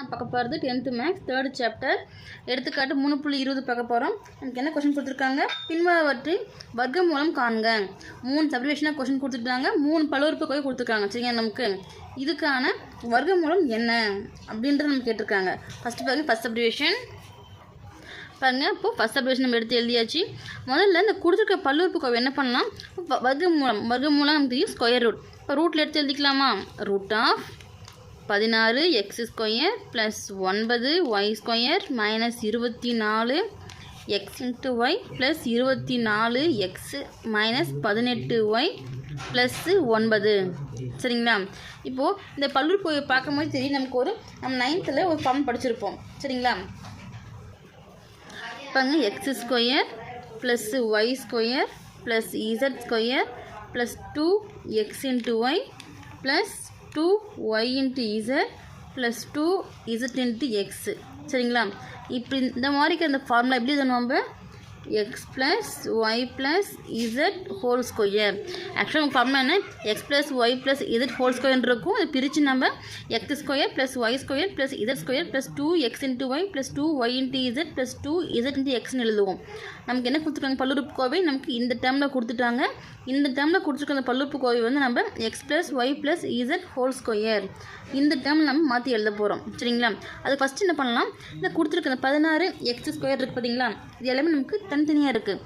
நான் பார்க்க போகிறது டென்த்து மேக்ஸ் தேர்ட் சாப்டர் எடுத்துக்காட்டு மூணு புள்ளி இருபது பார்க்க போகிறோம் எனக்கு என்ன கொஷின் கொடுத்துருக்காங்க? பின்வரவற்றின் வர்க்க மூலம் காண்க. மூணு சப்ரிவேஷனாக கொஷின் கொடுத்துருக்காங்க. மூணு பலுறுப்பு கொடுத்துருக்காங்க. சரிங்க நமக்கு? இதுக்கான வர்க்க மூலம் என்ன? அப்படின்றத நம்ம கேட்டிருக்காங்க. ஃபஸ்ட்டு பாருங்க ஃபஸ்ட் சப்ரிவேஷன் பாருங்க இப்போ ஃபஸ்ட் சப்ரிவேஷன் நம்ம எடுத்து எழுதியாச்சு. முதல்ல இந்த கொடுத்துருக்க பல்லுறுப்புக்கோவை என்ன பண்ணலாம்? வ- வர்க்க மூலம் வர்க்க மூலம் நமக்கு தெரியும் ஸ்கொயர் ரூட் இப்போ ரூட்டில் எடுத்து எழுதிக்கலாமா? ரூட் ஆஃப் பதினாறு எக்ஸ் ஸ்கொயர் ப்ளஸ் ஒன்பது ஒய் ஸ்கொயர் மைனஸ் இருபத்தி நாலு எக்ஸ் இன்ட்டு ஒய் ப்ளஸ் இருபத்தி நாலு எக்ஸ் மைனஸ் பதினெட்டு ஒய் ப்ளஸ்ஸு ஒன்பது. சரிங்களா? இப்போது இந்த பல்லுறுப்பு பார்க்கும்போது தெரியும் நமக்கு ஒரு நம்ம நைன்த்தில் ஒரு ஃபார்ம் படிச்சிருப்போம். சரிங்களா? பாருங்க x square plus y square plus z square plus two x into y plus two y into z plus two z into x சரிங்களா? இப்படி இந்த மாதிரிக்கு அந்த ஃபார்முலா எப்படி இது நம்ம? X plus y plus z whole square ஆக்சுவலாக உங்கள் ஃபார்முலா என்ன? X plus y plus z whole square இருக்கும். அதை பிரித்து நம்ம x square plus y square plus z square plus two x into y plus two y into z plus two z into எக்ஸ்னு எழுதுவோம். நமக்கு என்ன கொடுத்துருக்காங்க? பல்லுறுப்புக்கோவை நமக்கு இந்த டேர்மில் கொடுத்துட்டாங்க. இந்த டேர்மில் கொடுத்துருக்க அந்த பல்லுறுப்புக்கோவை வந்து நம்ம x plus y plus z whole square இந்த டேர்ம் நம்ம மாற்றி எழுத போகிறோம் சரிங்களா? அது ஃபஸ்ட்டு என்ன பண்ணலாம்? இந்த கொடுத்துருக்க அந்த பதினாறு எக்ஸ் ஸ்கொயர் இருக்குது பார்த்தீங்களா இது எல்லாமே நமக்கு தனித்தனியாக இருக்குது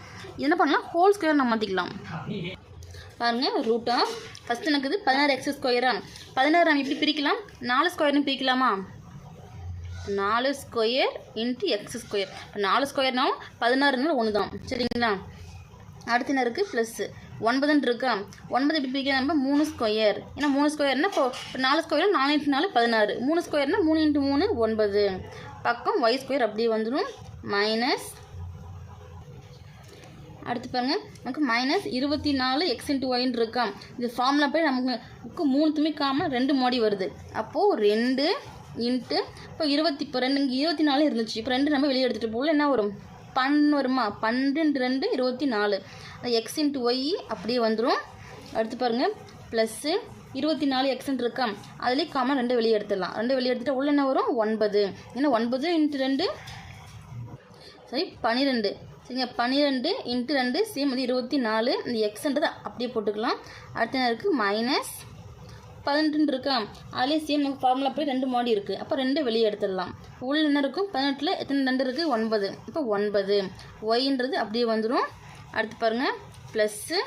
என்ன பண்ணலாம்? ஹோல் ஸ்கொயர் நம்ம மாற்றிக்கலாம் பாருங்கள் ரூட்டாக ஃபஸ்ட்டு எனக்கு இது பதினாறு எக்ஸ் ஸ்கொயராக பதினாறு நம்ம எப்படி பிரிக்கலாம். நாலு ஸ்கொயர்னு பிரிக்கலாமா? நாலு ஸ்கொயர் இன்ட்டு எக்ஸ் ஸ்கொயர் இப்போ நாலு ஸ்கொயர்னாலும் பதினாறுனாலும் ஒன்று தான் சரிங்களா? அடுத்து என்ன இருக்குது ப்ளஸ்ஸு ஒன்பதுன்னு இருக்கா? ஒன்பது எப்படி பிரிக்கலாம் நம்ம மூணு ஸ்கொயர் ஏன்னா மூணு ஸ்கொயர்னா இப்போ இப்போ நாலு ஸ்கொயர் நாலு இன்ட்டு நாலு பதினாறு. மூணு ஸ்கொயர்னா மூணு இன்ட்டு மூணு ஒன்பது. பக்கம் ஒய் ஸ்கொயர் அப்படியே வந்துடும் மைனஸ் அடுத்து பாருங்கள் நமக்கு மைனஸ் இருபத்தி நாலு எக்ஸ் இன்ட்டு ஒயின் இருக்கா. இது ஃபார்முலா போய் நமக்கு மூணுத்துமே காமன் ரெண்டு மோடி வருது. அப்போது ரெண்டு இன்ட்டு இப்போ இருபத்தி இப்போ ரெண்டு இங்கே இருபத்தி நாலு இருந்துச்சு. இப்போ ரெண்டு நம்ம வெளியே எடுத்துகிட்டு போகல என்ன வரும்? பன் வருமா? பன்னெண்டு ரெண்டு இருபத்தி நாலு எக்ஸ் இன்ட்டு ஒய் அப்படியே வந்துடும் அடுத்து பாருங்கள் ப்ளஸ்ஸு இருபத்தி நாலு எக்ஸ்ன்னு இருக்கா. அதுலேயே காமன் ரெண்டு வெளியே எடுத்துடலாம். ரெண்டு வெளியே எடுத்துகிட்டு உள்ள என்ன வரும்? ஒன்பது. ஏன்னா ஒன்பது இன்ட்டு ரெண்டு சரி பன்னிரெண்டு சரிங்க பன்னிரெண்டு இன்ட்டு ரெண்டு சேம் வந்து இருபத்தி நாலு இந்த எக்ஸ்ன்றது அப்படியே போட்டுக்கலாம். அடுத்த என்ன இருக்குது மைனஸ் பதினெட்டுன்னு இருக்கா? அதுலேயே சேம் நமக்கு ஃபார்முலா போய் ரெண்டு மாடி இருக்குது அப்போ ரெண்டு வெளியே எடுத்துடலாம். உள்ள என்ன இருக்கும் பதினெட்டில் எத்தனை ரெண்டு இருக்குது ஒன்பது. இப்போ ஒன்பது. ஒய்ன்றது அப்படியே வந்துடும் அடுத்து பாருங்கள் ப்ளஸ்ஸு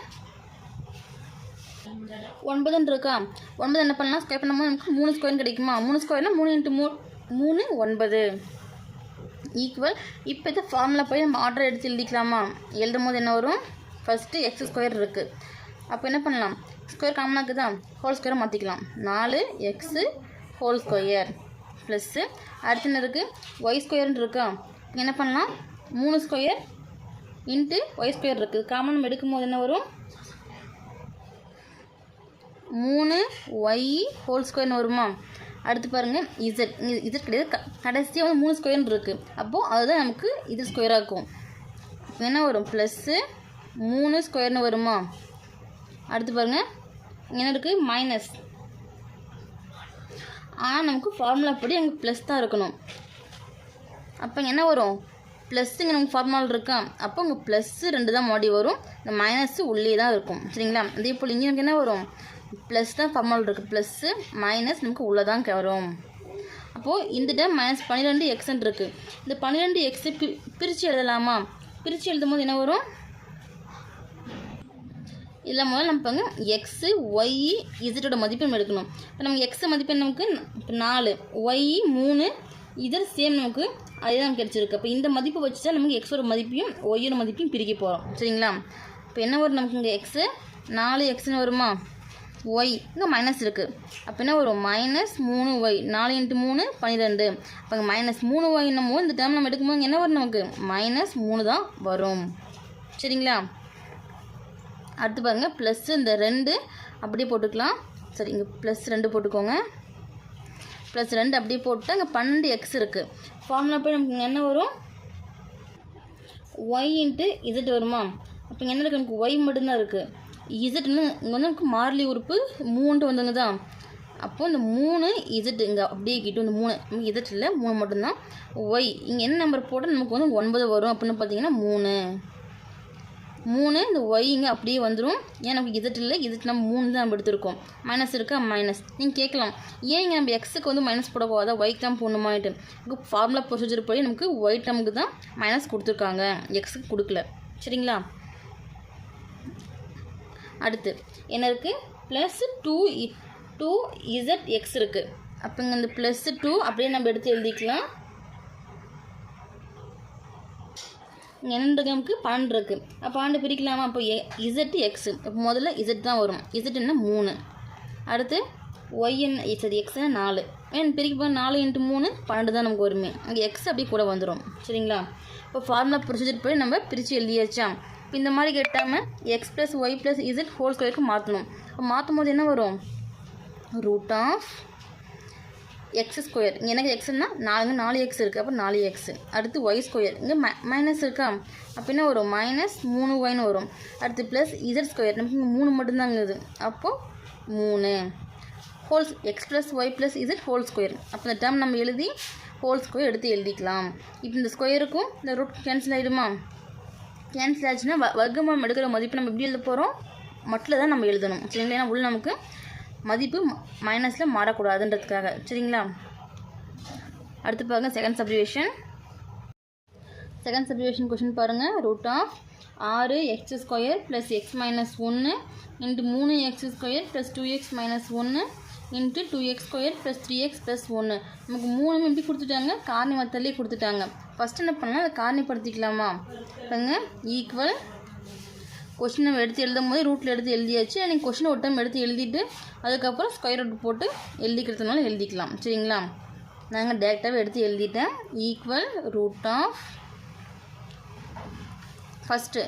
ஒன்பதுன்னு இருக்கா? ஒன்பது என்ன பண்ணலாம்? ஸ்கொயர் பண்ணும்போது நமக்கு மூணு ஸ்கொயர் கிடைக்குமா? மூணு ஸ்கொயர்னால் மூணு இன்ட்டு மூ மூணு ஒன்பது. ஈக்குவல் இப்போ இந்த ஃபார்மில் போய் நம்ம ஆர்டர் எடுத்து எழுதிக்கலாமா? எழுதும் போது என்ன வரும்? ஃபஸ்ட்டு எக்ஸ் ஸ்கொயர் இருக்குது அப்போ என்ன பண்ணலாம்? ஸ்கொயர் காமனாக இருக்குதா ஹோல் ஸ்கொயரை மாற்றிக்கலாம் நாலு எக்ஸு ஹோல் ஸ்கொயர் ப்ளஸ்ஸு அடுத்து என்ன இருக்குது ஒய் ஸ்கொயர்னு இருக்கா? என்ன பண்ணலாம்? மூணு ஸ்கொயர் இன்ட்டு ஒய் ஸ்கொயர் இருக்குது காமன் எடுக்கும் போது என்ன வரும்? மூணு ஒய் ஹோல் ஸ்கொயர்னு வருமா? அடுத்து பாருங்கள் இசட் இசட் கிடையாது. க- கடைசியாக வந்து மூணு ஸ்கொயர்னு இருக்குது அப்போது அதுதான் நமக்கு இது ஸ்கொயராக இருக்கும். என்ன வரும்? ப்ளஸ்ஸு மூணு ஸ்கொயர்னு வருமா? அடுத்து பாருங்கள் என்ன இருக்குது மைனஸ் ஆனால் நமக்கு ஃபார்முலா படி அங்கே ப்ளஸ் தான் இருக்கணும். அப்போ என்ன வரும்? ப்ளஸ்ஸுங்க நமக்கு ஃபார்முலா இருக்கா? அப்போ உங்கள் ப்ளஸ்ஸு ரெண்டு தான் மாடி வரும். இந்த மைனஸ்ஸு உள்ளே தான் இருக்கும். சரிங்களா? அதே போல் இங்கே நமக்கு என்ன வரும்? ப்ளஸ் தான் ஃபார்முலா இருக்குது ப்ளஸ்ஸு மைனஸ் நமக்கு உள்ளே தான் வரும். அப்போது இந்த டைம் மைனஸ் பன்னிரெண்டு எக்ஸ்ன்னு இருக்குது இந்த பன்னிரெண்டு எக்ஸை பி பிரித்து எழுதலாமா? பிரித்து எழுதும் போது என்ன வரும்? இதில் முதல்ல நம்ம பாருங்க. எக்ஸு ஒய் இசட்டோட மதிப்பு நம்ம எடுக்கணும். இப்போ நமக்கு எக்ஸ் மதிப்பு நமக்கு இப்போ நாலு. ஒய் மூணு இதில் சேம் நமக்கு அதே தான் கிடச்சிருக்கு. அப்போ இந்த மதிப்பு வச்சு தான் நமக்கு எக்ஸோட மதிப்பையும் ஒய்யோட மதிப்பையும் பிரிக்க போகிறோம் சரிங்களா? இப்போ என்ன வரும் நமக்கு இங்கே எக்ஸு நாலு எக்ஸ்னு வருமா? ஒய் இங்கே மைனஸ் இருக்குது அப்போ என்ன வரும்? மைனஸ் மூணு ஒய் நாலு இன்ட்டு மூணு பன்னிரெண்டு அப்போ மைனஸ் மூணு ஒய் என்னமோ இந்த டைம் நம்ம எடுக்கும்போது என்ன வரும் நமக்கு? மைனஸ் மூணு தான் வரும். சரிங்களா? அடுத்து பாருங்கள் ப்ளஸ் இந்த ரெண்டு அப்படியே போட்டுக்கலாம். சரி இங்கே ப்ளஸ் ரெண்டு போட்டுக்கோங்க. ப்ளஸ் ரெண்டு அப்படியே போட்டு அங்கே பன்னெண்டு எக்ஸ் இருக்குது ஃபார்முலா போய் நமக்கு என்ன வரும்? ஒய் இன்ட்டு இசட் வருமா? அப்போ என்ன இருக்குது நமக்கு ஒய் மட்டும்தான் இருக்குது இசட்னு இங்கே வந்து நமக்கு மாறிலி உறுப்பு மூன்று வந்துங்க தான். அப்போது இந்த மூணு இசட் இங்கே அப்படியே கிட்ட இந்த மூணு. நமக்கு இசட் இல்லை மூணு மட்டும்தான். ஒய் இங்கே என்ன நம்பர் போட்டால் நமக்கு வந்து ஒன்பது வரும். அப்படின்னு பார்த்தீங்கன்னா மூணு. மூணு இந்த ஒய் இங்கே அப்படியே வந்துடும் ஏன் நமக்கு இசட் இல்லை இசட் நம்ம மூணு தான் நம்ம எடுத்திருக்கோம். மைனஸ் இருக்கா? மைனஸ் நீங்கள் கேட்கலாம். ஏன் இங்கே நம்ம எக்ஸுக்கு வந்து மைனஸ் போட போகாத? ஒய்க்கு தான் போடணுமான்ட்டு. நமக்கு ஃபார்முலா ப்ரொசீஜர் படி நமக்கு ஒய் டேர்முக்கு தான் மைனஸ் கொடுத்துருக்காங்க. எக்ஸுக்கு கொடுக்கல. சரிங்களா? அடுத்து என்ன இருக்குது plus two two z x இருக்குது அப்போ இங்கே இந்த ப்ளஸ் டூ அப்படியே நம்ம எடுத்து எழுதிக்கலாம். இங்கே என்ன நமக்கு? பன்னெண்டு இருக்குது அப்போ பன்னெண்டு பிரிக்கலாமா? அப்போ எ இசட் எக்ஸு இப்போ முதல்ல இசட் தான் வரும். இசட் என்ன? மூணு. அடுத்து ஒய் சரி எக்ஸ்னா நாலு. ஏன் பிரிக்க போக நாலு இன்ட்டு மூணு பன்னெண்டு தான் நமக்கு வருமே. அங்கே எக்ஸ் அப்படியே கூட வந்துடும் சரிங்களா? இப்போ ஃபார்முலா ப்ரொசீஜர் போய் நம்ம பிரித்து எழுதியாச்சா இப்போ இந்த மாதிரி கேட்டாமல் x plus y plus z whole ஸ்கொயருக்கு மாற்றணும் இப்போ மாற்றும் போது என்ன வரும்? ரூட் ஆஃப் எக்ஸ் ஸ்கொயர் இங்கே எனக்கு எக்ஸ்னா நாலு நாலு எக்ஸ் இருக்குது அப்போ நாலு எக்ஸ் அடுத்து ஒய் ஸ்கொயர் இங்கே மை மைனஸ் இருக்கா? அப்போ என்ன வரும்? மைனஸ் மூணு ஒய்னு வரும். அடுத்து ப்ளஸ் இசட் ஸ்கொயர் நமக்கு இங்கே மூணு மட்டும்தாங்குது அப்போது மூணு. Holes x plus y plus z whole square அப்போ இந்த டேர்ம் நம்ம எழுதி ஹோல் ஸ்கொயர் எடுத்து எழுதிக்கலாம். இப்போ இந்த ஸ்கொயருக்கும் இந்த ரூட் கேன்சல் ஆகிடுமா கேன்சல் ஆச்சுன்னா வ வர்க்கமூலம் எடுக்கிற மதிப்பு நம்ம எப்படி எழுத போகிறோம் மட்டில் தான் நம்ம எழுதணும். சரிங்களா? ஏன்னா உள்ள நமக்கு மதிப்பு மைனஸில் மாறக்கூடாதுன்றதுக்காக. சரிங்களா? அடுத்து பாருங்கள் செகண்ட் சப்ரிவேஷன் செகண்ட் சப்ரிவேஷன் கொஷின் பாருங்கள் ரூட் ஆஃப் ஆறு x square plus x minus ஒன்று இன்ட்டு மூணு x square plus two x minus ஒன்று into two x square plus three x plus ஒன்று நமக்கு மூணு எப்படி கொடுத்துட்டாங்க காரணி மத்தல்லே கொடுத்துட்டாங்க. ஃபஸ்ட்டு என்ன பண்ணலாம்? அதை காரணிப்படுத்திக்கலாமா? பாருங்க ஈக்குவல் கொஷின் நம்ம எடுத்து எழுதும் போது ரூட்டில் எடுத்து எழுதியாச்சு. நீங்கள் கொஷினை ஒரு டைம் எடுத்து எழுதிட்டு அதுக்கப்புறம் ஸ்கொயர் ரூட் போட்டு எழுதிக்கிறதுனால எழுதிக்கலாம். சரிங்களா? நாங்கள் டேரெக்டாகவே எடுத்து எழுதிட்டேன். ஈக்குவல் ரூட் ஆஃப் ஃபஸ்ட்டு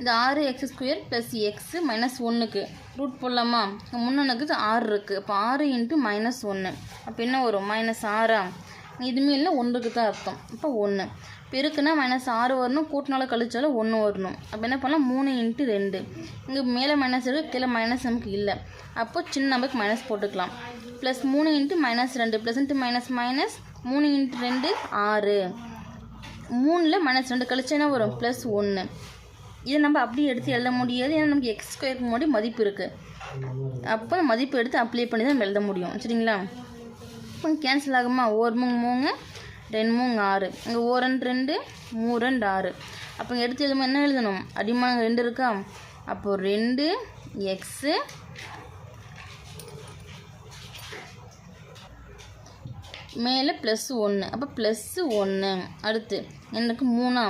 இந்த ஆறு x square plus x minus ஒன்றுக்கு ரூட் போடலாமா? முன்னனுக்கு ஆறு இருக்குது அப்போ ஆறு இன்ட்டு மைனஸ் ஒன்று அப்போ என்ன வரும்? மைனஸ் ஆறா? இதுவுமே இல்லை ஒன்றுக்கு தான் அர்த்தம். அப்போ ஒன்று பெருக்குனா மைனஸ் ஆறு வரணும் கூட்டினால கழிச்சாலும் ஒன்று வரணும். அப்போ என்ன பண்ணலாம்? மூணு இன்ட்டு ரெண்டு. இங்கே மேலே மைனஸ் இருக்குது கீழே மைனஸ் நமக்கு இல்லை. அப்போ சின்ன நம்பருக்கு மைனஸ் போட்டுக்கலாம். ப்ளஸ் மூணு இன்ட்டு மைனஸ் ரெண்டு. ப்ளஸ் இன்ட்டு மைனஸ் மைனஸ் மூணு இன்ட்டு ரெண்டு ஆறு. மூணில் மைனஸ் ரெண்டு கழிச்சா என்ன வரும்? ப்ளஸ் ஒன்று இதை நம்ம அப்படியே எடுத்து எழுத முடியாது. ஏன்னா நமக்கு எக்ஸ் ஸ்கொயர் முன்னாடி மதிப்பு இருக்குது அப்போ மதிப்பு எடுத்து அப்ளை பண்ணி தான் எழுத முடியும். சரிங்களா? இப்போ கேன்சல் ஆகுமா ஒரு மூணு மூங்கு ரெண்டு மூணு ஆறு. இங்கே ஓ ரெண்டு ரெண்டு மூ ரெண்டு ஆறு. அப்போ இங்கே எடுத்து எழுதும்போது என்ன எழுதணும்? அடிமானம் ரெண்டு இருக்கா? அப்போது ரெண்டு எக்ஸு மேலே ப்ளஸ் ஒன்று அப்போ ப்ளஸ்ஸு ஒன்று அடுத்து எனக்கு மூணா.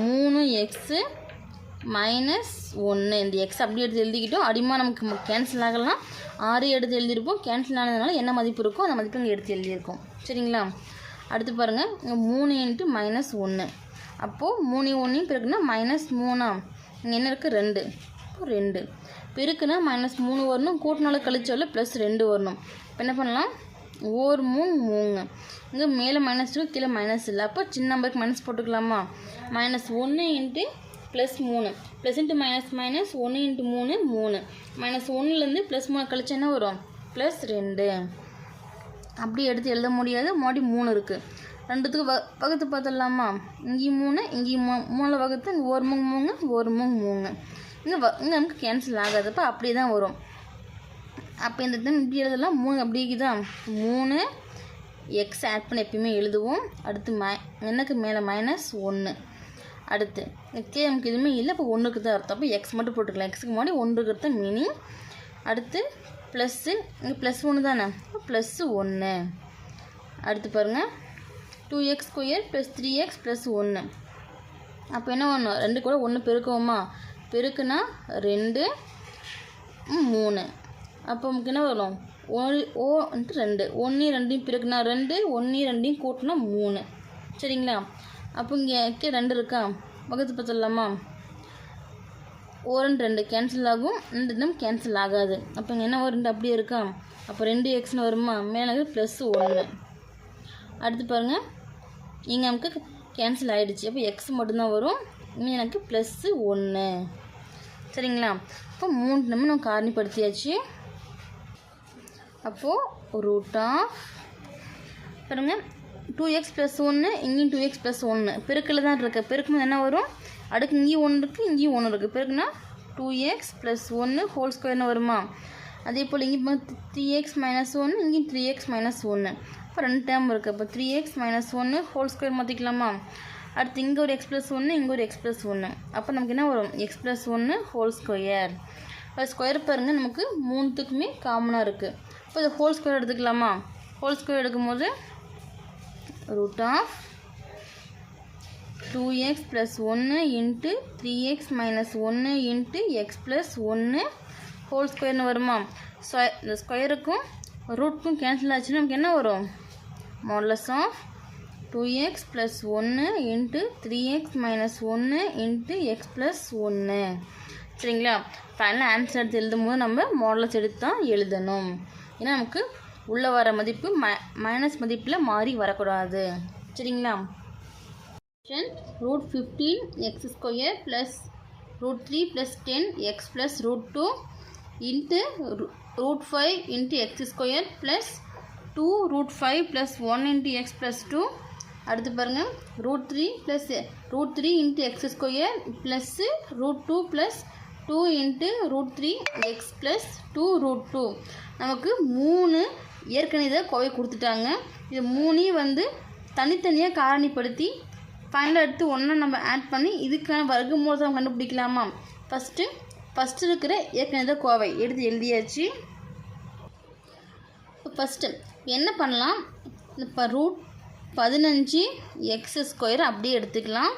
மூணு எக்ஸு மைனஸ் ஒன்று இந்த எக்ஸ் அப்படி எடுத்து எழுதிக்கிட்டோம். அடிமா நமக்கு கேன்சல் ஆகலாம். ஆறு எடுத்து எழுதியிருப்போம். கேன்சல் ஆனதுனால என்ன மதிப்பு இருக்கோ அந்த மதிப்பு இங்கே எடுத்து எழுதியிருக்கோம். சரிங்களா? அடுத்து பாருங்கள் இங்கே மூணு இன்ட்டு மைனஸ் ஒன்று அப்போது மூணு ஒன்றையும் பிறகுனா மைனஸ் மூணா. இங்கே என்ன இருக்குது ரெண்டு. இப்போ ரெண்டு. பிறகுனா மைனஸ் மூணு வரணும். கூட்டினால கழிச்சோல ப்ளஸ் ரெண்டு வரணும். இப்போ என்ன பண்ணலாம்? ஓர் மூணு மூணு. இங்கே மேலே மைனஸ் டூ கீழே மைனஸ் இல்லை. அப்போ சின்ன நம்பருக்கு மைனஸ் போட்டுக்கலாமா? மைனஸ் ஒன்று இன்ட்டு ப்ளஸ் மூணு. ப்ளஸ் இன்ட்டு மைனஸ் மைனஸ் ஒன்று இன்ட்டு மூணு மூணு. மைனஸ் ஒன்றுலேருந்து ப்ளஸ் மூணு கழிச்சு என்ன வரும்? ப்ளஸ் ரெண்டு. அப்படி எடுத்து எழுத முடியாது. மறுபடியும் மூணு இருக்குது ரெண்டுத்துக்கு வ வகுத்து பார்த்துடலாமா? இங்கேயும் மூணு இங்கேயும் மூ மூணு வகுத்து இங்கே ஒரு மூங்கு மூணு ஒரு மூங்கு மூணு. இங்கே வ இங்கே நமக்கு கேன்சல் ஆகாதப்போ அப்படியே தான் வரும். அப்போ இந்த டைம் இப்படி எழுதலாம். மூணு அப்படி இருக்குதா? மூணு. எக்ஸ் ஆட் பண்ணி எப்பயுமே எழுதுவோம். அடுத்து மை எனக்கு மேலே மைனஸ் ஒன்று அடுத்து கே நமக்கு எதுவுமே இல்லை. இப்போ ஒன்றுக்கு தான் அர்த்தம். அப்போ எக்ஸ் மட்டும் போட்டுக்கலாம். எக்ஸுக்கு முன்னாடி ஒன்றுக்கு தான் மீனிங் அடுத்து ப்ளஸ்ஸு இங்கே ப்ளஸ் ஒன்று தானே? ப்ளஸ்ஸு ஒன்று அடுத்து பாருங்கள் two x square plus three x plus ஒன்று அப்போ என்ன பண்ணணும் ரெண்டு கூட ஒன்று பெருக்குவோமா? பெருக்குனா ரெண்டு மூணு. அப்போ நமக்கு என்ன வரும்? ஒரு ஓன்ட்டு ரெண்டு. ஒன்று ரெண்டையும் பிறகுனா ரெண்டு ஒன்று ரெண்டையும் கூட்டினா மூணு. சரிங்களா? அப்போ இங்கே ரெண்டு இருக்கா? பக்கத்து பார்த்துடலாமா ஓரன் ரெண்டு கேன்சல் ஆகும். இந்த ரெண்டும் கேன்சல் ஆகாது. அப்போ இங்கே என்ன ஒரு ரெண்டு அப்படியே இருக்கா? அப்போ ரெண்டு எக்ஸ்னு வருமா? மேலே ப்ளஸ் ஒன்று. அடுத்து பாருங்கள் இங்கே நமக்கு கேன்சல் ஆகிடுச்சு அப்போ எக்ஸ் மட்டும்தான் வரும். இங்கே எனக்கு ப்ளஸ்ஸு ஒன்று. சரிங்களா? இப்போ மூணு நம்ம நம்ம காரணிப்படுத்தியாச்சு. அப்போது ரூட் ஆஃப் பாருங்கள் டூ எக்ஸ் ப்ளஸ் ஒன்று இங்கேயும் டூ எக்ஸ் ப்ளஸ் ஒன்று பெருக்கில் தான் இருக்குது பெருக்கும்போது என்ன வரும்? அடுக்கு இங்கேயும் ஒன்று இருக்குது இங்கேயும் ஒன்று இருக்குது பெருக்குனா டூ எக்ஸ் ப்ளஸ் ஒன்று ஹோல் ஸ்கொயர்னு வருமா? அதே போல் இங்கே த்ரீ எக்ஸ் மைனஸ் ஒன்று இங்கேயும் த்ரீ எக்ஸ் மைனஸ் ஒன்று இப்போ ரெண்டு டேர்ம் இருக்குது இப்போ த்ரீ எக்ஸ் மைனஸ் ஒன்று ஹோல் ஸ்கொயர் மாற்றிக்கலாமா அடுத்து இங்கே ஒரு எக்ஸ் ப்ளஸ் ஒன்று இங்கே ஒரு எக்ஸ் ப்ளஸ் ஒன்று அப்போ நமக்கு என்ன வரும்? எக்ஸ் ப்ளஸ் ஒன்று ஹோல் ஸ்கொயர் இப்போ ஸ்கொயர் பாருங்கள் நமக்கு மூணுத்துக்குமே காமனாக இருக்குது இப்போ இது ஹோல் ஸ்கொயர் எடுத்துக்கலாமா? ஹோல் ஸ்கொயர் எடுக்கும்போது root of 2x plus 1 into 3x minus 1 into x plus 1 whole ஸ்கொயர்னு வருமா? ஸோ இந்த ஸ்கொயருக்கும் ரூட்க்கும் கேன்சல் ஆச்சுன்னா நமக்கு என்ன வரும்? Modulus of two x plus ஒன்று இன்ட்டு த்ரீ எக்ஸ் மைனஸ் ஒன்று இன்ட்டு எக்ஸ் ப்ளஸ் ஒன்று சரிங்களா? ஃபைனலாக ஆன்சர் எடுத்து எழுதும் போது நம்ம மாடலஸ் எடுத்து தான் எழுதணும். ஏன்னா நமக்கு உள்ளே வர மதிப்பு ம மைனஸ் மதிப்பில் மாறி வரக்கூடாது. சரிங்களா? Root fifteen x square plus root three plus ten x plus root two into root five into x square plus two root five plus one into x plus two அடுத்து பாருங்கள் root three plus root three into x square plus root two plus two into root three x plus two root two நமக்கு மூணு ஏற்கனவே கோவை கொடுத்துட்டாங்க. இது மூணையும் வந்து தனித்தனியாக காரணிப்படுத்தி ஃபைனலாக எடுத்து ஒன்றா நம்ம ஆட் பண்ணி இதுக்கான வர்க்க நம்ம கண்டுபிடிக்கலாமா? ஃபஸ்ட்டு ஃபஸ்ட்டு இருக்கிற ஏற்கனவே கோவை. எடுத்து எழுதியாச்சு. இப்போ ஃபஸ்ட்டு என்ன பண்ணலாம்? இப்போ ரூட் பதினஞ்சு எக்ஸ் ஸ்கொயர் அப்படியே எடுத்துக்கலாம்.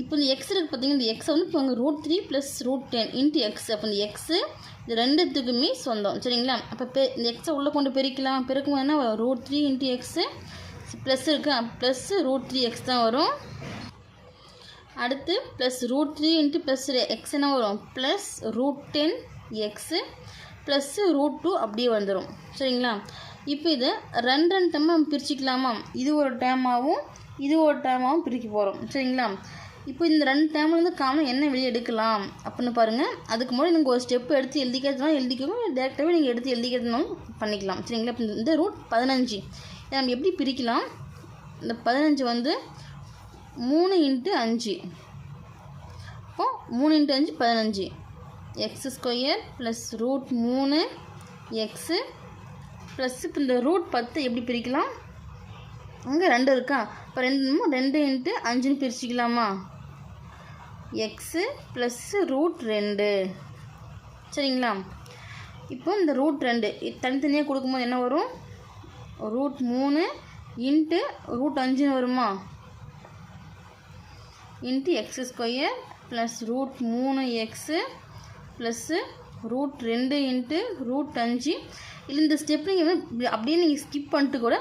இப்போ இந்த எக்ஸ் இருக்குது பார்த்தீங்கன்னா இந்த எக்ஸை வந்து இப்போ root three plus root ten into x அப்போ இந்த எக்ஸு இது ரெண்டுத்துக்குமே சொந்தம் சரிங்களா? அப்போ பெ இந்த எக்ஸை உள்ளே கொண்டு பெருக்கலாம். பெருக்கும் என்ன root three into x plus இருக்குது ப்ளஸ்ஸு ரூட் த்ரீ எக்ஸ் தான் வரும். அடுத்து plus root three into plus x என்ன வரும்? Plus root ten x plus root two அப்படியே வந்துடும் சரிங்களா? இப்போ இது ரெண்டு ரெண்டு டைம் நம்ம பிரிச்சுக்கலாமா? இது ஒரு டைமாகவும் இது ஒரு டைமாகவும் பிரிக்க போகிறோம் சரிங்களா? இப்போ இந்த ரெண்டு டேம்லேருந்து காமனாக என்ன வெளியே எடுக்கலாம் அப்படின்னு பாருங்கள் அதுக்கு முன்னாடி நீங்கள் ஒரு ஸ்டெப் எடுத்து எழுதிக்கிறதுனால எழுதிக்கணும் டேரெக்டாகவே நீங்கள் எடுத்து எழுதிக்கிறதுனாலும் பண்ணிக்கலாம். சரிங்களா? இப்போ இந்த ரூட் பதினஞ்சு. இதை நம்ம எப்படி பிரிக்கலாம்? இந்த பதினஞ்சு வந்து மூணு இன்ட்டு அஞ்சு. இப்போது மூணு இன்ட்டு அஞ்சு பதினஞ்சு. எக்ஸ் ஸ்கொயர் ப்ளஸ் ரூட் மூணு எக்ஸு ப்ளஸ் இப்போ இந்த ரூட் பத்து எப்படி பிரிக்கலாம்? அங்கே ரெண்டு இருக்கா? இப்போ ரெண்டு ரெண்டு இன்ட்டு அஞ்சுன்னு பிரிச்சுக்கலாமா? எக்ஸு ப்ளஸ்ஸு ரூட் ரெண்டு. சரிங்களா? இப்போ இந்த ரூட் ரெண்டு தனித்தனியாக கொடுக்கும்போது என்ன வரும்? ரூட் மூணு இன்ட்டு ரூட் அஞ்சுன்னு வருமா? Into x square plus root மூணு எக்ஸு ப்ளஸ்ஸு ரூட் ரெண்டு இன்ட்டு ரூட் அஞ்சு. இல்லை இந்த ஸ்டெப் நீங்கள் வந்து அப்படியே நீங்கள் ஸ்கிப் பண்ணிட்டு கூட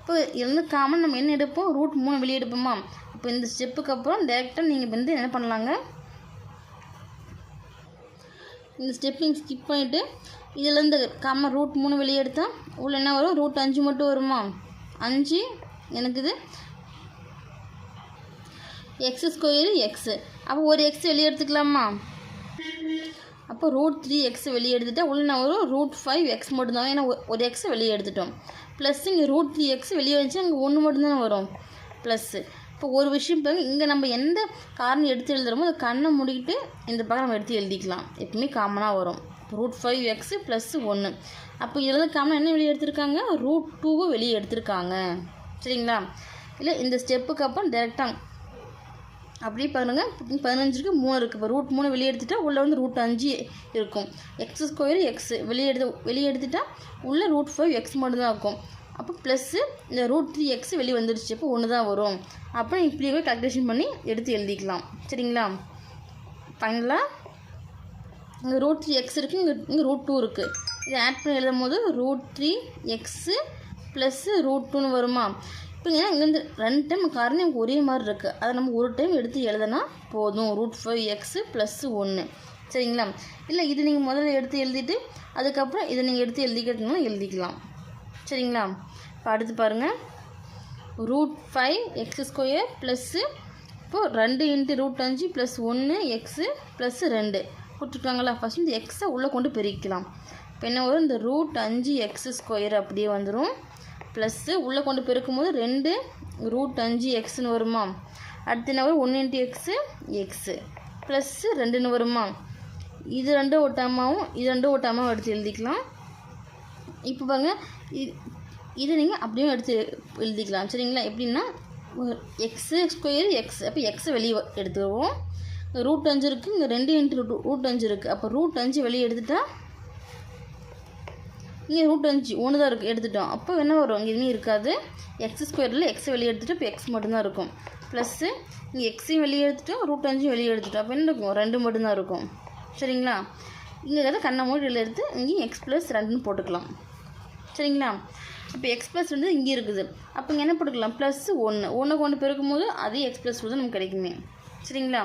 இப்போ இருந்து காமன் நம்ம என்ன எடுப்போம்? ரூட் மூணு வெளியே எடுப்போமா? இப்போ இந்த ஸ்டெப்புக்கு அப்புறம் டேரெக்டாக நீங்கள் வந்து என்ன பண்ணலாங்க? இந்த ஸ்டெப் நீங்கள் ஸ்கிப் பண்ணிவிட்டு இதிலேருந்து கம்ம ரூட் மூணு வெளியே எடுத்தால் உள்ள என்ன வரும்? ரூட் அஞ்சு மட்டும் வருமா? அஞ்சு எனக்கு இது எக்ஸ் ஸ்கொயரு எக்ஸு அப்போ ஒரு எக்ஸ் வெளியே எடுத்துக்கலாமா? அப்போ ரூட் த்ரீ எக்ஸ் வெளியே எடுத்துட்டா உள்ள என்ன வரும்? ரூட் ஃபைவ் எக்ஸ் மட்டும்தான் ஏன்னா ஒரு எக்ஸ் வெளியே எடுத்துட்டோம். ப்ளஸ் இங்கே ரூட் த்ரீ எக்ஸ் வெளியே வந்துச்சு அங்கே ஒன்று மட்டும்தானே வரும். ப்ளஸ்ஸு இப்போ ஒரு விஷயம் பாருங்க இங்கே நம்ம எந்த காரணம் எடுத்து எழுதுறோமோ அதை கண்ணை மூடிக்கிட்டு இந்த பக்கம் நம்ம எடுத்து எழுதிக்கலாம். எப்பவுமே காமனாக வரும். ரூட் ஃபைவ் எக்ஸு ப்ளஸ் ஒன்று அப்போ இதில் காமனாக என்ன வெளியே எடுத்திருக்காங்க? ரூட் டூவை வெளியே எடுத்திருக்காங்க. சரிங்களா? இல்லை இந்த ஸ்டெப்புக்கு அப்புறம் டேரெக்டாக அப்படியே பாருங்கள் பதினஞ்சுக்கு மூணு இருக்குது இப்போ ரூட் மூணு வெளியே எடுத்துட்டா உள்ளே வந்து ரூட் அஞ்சு இருக்கும். எக்ஸ் ஸ்கொயர் எக்ஸ் வெளியே எடுத்து வெளியே எடுத்துட்டா உள்ளே ரூட் ஃபைவ் எக்ஸ் மட்டும்தான் இருக்கும். அப்போ ப்ளஸ்ஸு இந்த ரூட் த்ரீ எக்ஸ் வெளியே வந்துடுச்சு அப்போ ஒன்று தான் வரும் அப்புறம் இப்படியே கால்குலேஷன் பண்ணி எடுத்து எழுதிக்கலாம். சரிங்களா? ஃபைனலாக இங்கே ரூட் த்ரீ எக்ஸ் இருக்குது இங்கே இங்கே ரூட் டூ இருக்குது இதை ஆட் பண்ணி எழுதும் போது root three x plus root டூன்னு வருமா? இப்போ ஏன்னா இங்கேருந்து ரெண்டு டைம் காரணம் எனக்கு ஒரே மாதிரி இருக்குது அதை நம்ம ஒரு டைம் எடுத்து எழுதுனா போதும். ரூட் ஃபைவ் எக்ஸு ப்ளஸ்ஸு ஒன்று சரிங்களா? இல்லை இது நீங்கள் முதல்ல எடுத்து எழுதிட்டு அதுக்கப்புறம் இதை நீங்கள் எடுத்து எழுதிக்கிட்டீங்கன்னா எழுதிக்கலாம். சரிங்களா? அடுத்து பாருங்கள் root five x square plus இப்போது ரெண்டு இன்ட்டு ரூட் அஞ்சு ப்ளஸ் ஒன்று எக்ஸு ப்ளஸ்ஸு ரெண்டு. கொடுத்துருக்காங்களா ஃபஸ்ட் இந்த எக்ஸை உள்ளே கொண்டு பெருக்கலாம் இப்போ என்ன வரும்? இந்த ரூட் அஞ்சு எக்ஸ் ஸ்கொயர் அப்படியே வந்துடும் ப்ளஸ்ஸு உள்ளே கொண்டு பெருக்கும் போது ரெண்டு ரூட் அஞ்சு எக்ஸ்னு வருமா? அடுத்து என்ன வரும்? ஒன்று இன்ட்டு எக்ஸு எக்ஸு ப்ளஸ்ஸு ரெண்டுன்னு வருமா? இது ரெண்டும் ஒட்டாமாவும் இது ரெண்டும் ஒட்டாமாவும் எடுத்து எழுதிக்கலாம். இப்போ பாருங்க இது நீங்கள் அப்படியே எடுத்து எழுதிக்கலாம். சரிங்களா? எப்படின்னா எக்ஸு ஸ்கொயர் எக்ஸ் அப்போ எக்ஸை வெளியே எடுத்துருவோம். ரூட் அஞ்சு இருக்குது இங்கே ரெண்டு இன்ட்டு ரூட் அஞ்சு இருக்குது அப்போ ரூட் அஞ்சு வெளியே எடுத்துட்டா இங்கே ரூட் அஞ்சு ஒன்று தான் இருக்குது எடுத்துட்டோம். அப்போ என்ன வரும்? இங்கே எதுவுமே இருக்காது. எக்ஸ் ஸ்கொயரில் எக்ஸ் வெளியே எடுத்துகிட்டு இப்போ எக்ஸ் மட்டும்தான் இருக்கும். ப்ளஸ்ஸு இங்கே எக்ஸையும் வெளியே எடுத்துட்டோம் ரூட் அஞ்சையும் வெளியே எடுத்துட்டோம். அப்போ என்ன இருக்கும்? ரெண்டு மட்டும்தான் இருக்கும். சரிங்களா? இங்கே இருக்கிறத கண்ணை மூடி எடுத்து இங்கேயும் எக்ஸ் ப்ளஸ் ரெண்டுன்னு போட்டுக்கலாம். சரிங்களா? இப்போ எக்ஸ் ப்ளஸ் வந்து இங்கே இருக்குது. அப்போ இங்கே என்ன போட்டுக்கலாம்? ப்ளஸ் ஒன்று. ஒன்று கொண்டு பெருக்கும் போது அதே எக்ஸ் ப்ளஸ் தான் நமக்கு கிடைக்குமே. சரிங்களா?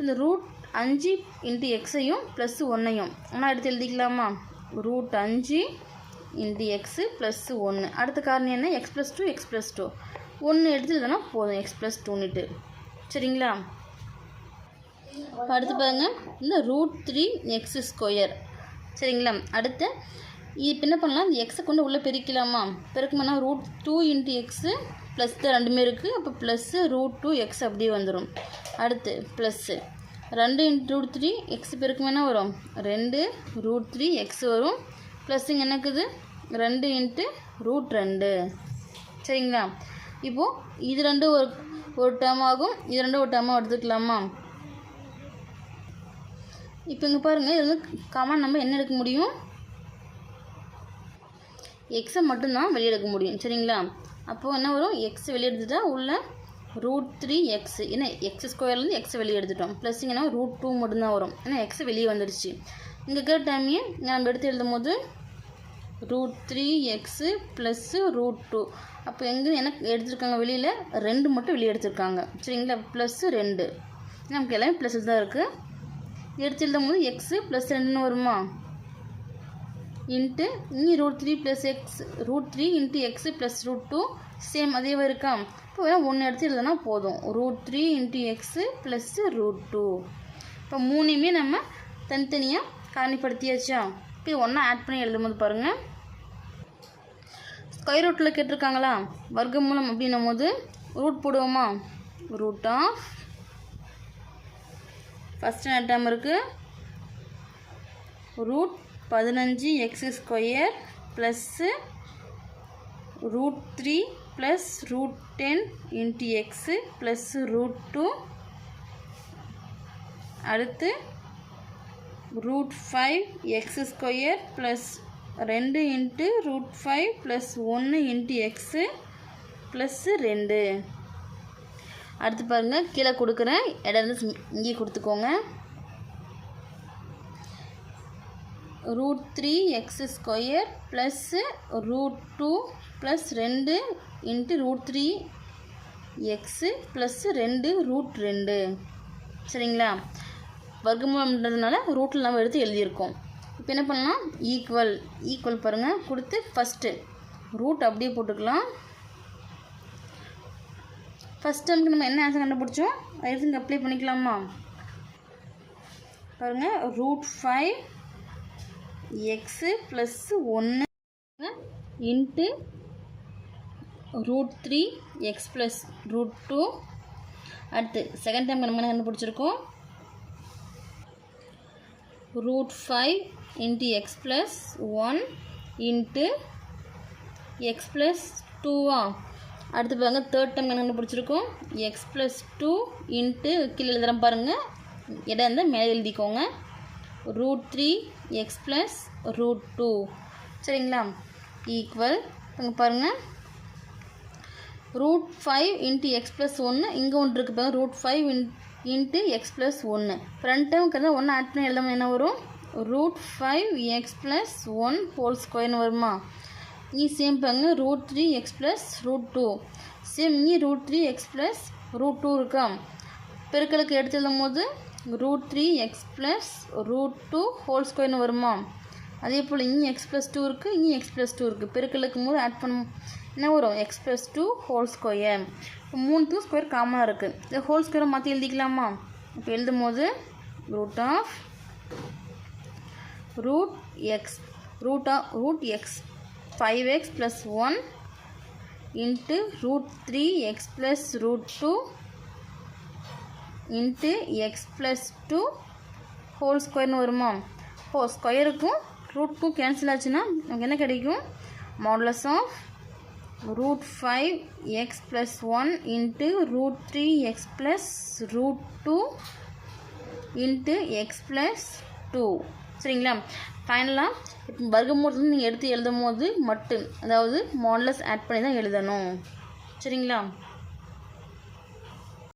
இந்த ரூட் அஞ்சு இன்ட்டு எக்ஸையும் ப்ளஸ் ஒன்றையும். ஆனால் எடுத்து எழுதிக்கலாமா? ரூட் அஞ்சு இன்ட்டு எக்ஸு ப்ளஸ் ஒன்று. அடுத்த காரணம் என்ன? X plus two x plus two ஒன்று எடுத்து எழுதுனா போதும். எக்ஸ் ப்ளஸ் டூன்னுட்டு சரிங்களா? அடுத்து பாருங்கள் இந்த ரூட் த்ரீ எக்ஸ் ஸ்கொயர் சரிங்களா? அடுத்து இப்போ என்ன பண்ணலாம்? இந்த எக்ஸை கொண்டு உள்ளே பெருக்கலாமா? பெருக்குமானா root two into x plus தான் ரெண்டுமே இருக்குது அப்போ ப்ளஸ்ஸு ரூட் டூ எக்ஸ் அப்படியே வந்துடும் அடுத்து ப்ளஸ்ஸு ரெண்டு இன்ட்டு ரூட் த்ரீ எக்ஸ் பெருக்குமானா வரும்? ரெண்டு ரூட் த்ரீ எக்ஸ் வரும். ப்ளஸ்ஸுங்க என்னக்குது ரெண்டு இன்ட்டு ரூட் ரெண்டு. சரிங்களா? இப்போது இது ரெண்டு ஒரு ஒரு டேர்ம் ஆகும். இது ரெண்டு ஒரு டேர்மாக எடுத்துக்கலாமா? இப்போ இங்கே பாருங்கள் இது வந்து காமன் நம்ம என்ன எடுக்க முடியும்? எக்ஸை மட்டும்தான் வெளியே எடுக்க முடியும் சரிங்களா? அப்போது என்ன வரும்? எக்ஸ் வெளியே உள்ள ரூட் த்ரீ எக்ஸ் ஏன்னா எக்ஸ் ஸ்கொயர்லேருந்து எக்ஸ் வெளியே எடுத்துட்டோம் ப்ளஸ் இங்கன்னா ரூட் டூ மட்டும்தான் வரும். ஏன்னா எக்ஸ் வெளியே வந்துடுச்சு இங்கே இருக்கிற டைமையே நம்ம எடுத்து எழுதும் போது root three x plus root two அப்போ எங்கே எனக்கு எடுத்துருக்காங்க வெளியில்? ரெண்டு மட்டும் வெளியே எடுத்திருக்காங்க. சரிங்களா? ப்ளஸ்ஸு ரெண்டு. நமக்கு எல்லாமே ப்ளஸ் தான் இருக்குது எடுத்து எழுதும் போது எக்ஸு ப்ளஸ் ரெண்டுன்னு வருமா? இன்ட்டு இனி root three plus x root three into x plus root two same அதேவா இருக்கா? இப்போ வேணால் ஒன்று எடுத்து எழுதுனா போதும். Root three into x plus root two இப்போ மூணையுமே நம்ம தனித்தனியாக காரணிப்படுத்தியாச்சா? இப்போ ஒன்றா ஆட் பண்ணி எழுதும்போது பாருங்கள் ஸ்கொயர் ரூட்டில் கேட்டிருக்காங்களா? வர்க்கமூலம் அப்படின்னும் போது ரூட் போடுவோமா ரூட் ஆஃப் ஃபஸ்ட்டு நட்டாமல் இருக்குது ரூட் பதினஞ்சு x square plus root three plus root ten into x plus root two. அடுத்து root five x square plus ரெண்டு இன்ட்டு ரூட் ஃபைவ் ப்ளஸ் ஒன்று இன்ட்டு எக்ஸு ப்ளஸ்ஸு ரெண்டு. அடுத்து பாருங்கள் கீழே கொடுக்குறேன் இடம் இருந்து இங்கேயே கொடுத்துக்கோங்க. Root three x square plus root two plus ரெண்டு into root three x plus ரெண்டு ரூட் ரெண்டு. சரிங்களா? வர்க்கமூலம்ன்றதுனால ரூட்டில் நம்ம எடுத்து எழுதியிருக்கோம். இப்போ என்ன பண்ணலாம்? ஈக்குவல். ஈக்குவல் பாருங்கள் கொடுத்து ஃபஸ்ட்டு ரூட் அப்படியே போட்டுக்கலாம். ஃபஸ்ட் டைமுக்கு நம்ம என்ன ஆன்சர் கண்டுபிடிச்சோம்? எடுத்து அப்ளை பண்ணிக்கலாமா? பாருங்கள் ரூட் ஃபைவ் எக்ஸு ப்ளஸ்ஸு ஒன்று into root three x plus root two அடுத்து செகண்ட் டைம் நம்ம கண்டுபிடிச்சிருக்கோம்? Root five into x plus one into x plus டூவா அடுத்து பாருங்க தேர்ட் டைம் என்ன கண்டுபிடிச்சிருக்கோம்? எக்ஸ் ப்ளஸ் டூ இன்ட்டு கீழே எழுதுகிறேன் பாருங்கள் இடம் இருந்தால் மேலே எழுதிக்கோங்க. Root three x plus root two சரிங்களா? ஈக்குவல் இங்கே பாருங்கள் root five into x plus ஒன்று இங்கே ஒன்று இருக்குது பாருங்கள் root five in into x plus ஒன்று ஃப்ரண்ட் டைமுக்கு ஒன்று ஆட் பண்ணி எழுதாமல் என்ன வரும்? Root five x plus one whole ஸ்கொயர்னு வருமா? நீ சேம் பாருங்க. Root three x plus root two same நீ root three x plus root two இருக்கா? பெருக்களுக்கு எடுத்து எழுதும் போது root three x plus root two whole ஸ்கொயர்னு வருமா? அதே போல் இங்கே எக்ஸ் ப்ளஸ் டூ இருக்குது இங்கே எக்ஸ் ப்ளஸ் டூ இருக்குது பெருக்கலுக்கும் போது ஆட் பண்ணும். என்ன வரும்? X plus two whole square இப்போ டூ ஸ்கொயர் காமனாக இருக்குது இந்த ஹோல் ஸ்கொயரை மாற்றி எழுதிக்கலாமா? இப்போ எழுதும் போது root of root x root of root x five x plus one into root three x plus root two into x plus two whole ஸ்கொயர்னு வருமா? ஹோ ஸ்கொயருக்கும் ரூட்க்கும் கேன்சல் ஆச்சுன்னா நமக்கு என்ன கிடைக்கும்? Modulus of root five x plus one into root three x plus root two into x plus two சரிங்களா? ஃபைனலாக இப்போ வர்க்கமூலத்தில் நீங்கள் எடுத்து எழுதும் போது மட்டும் அதாவது மாடலஸ் ஆட் பண்ணி தான் எழுதணும். சரிங்களா?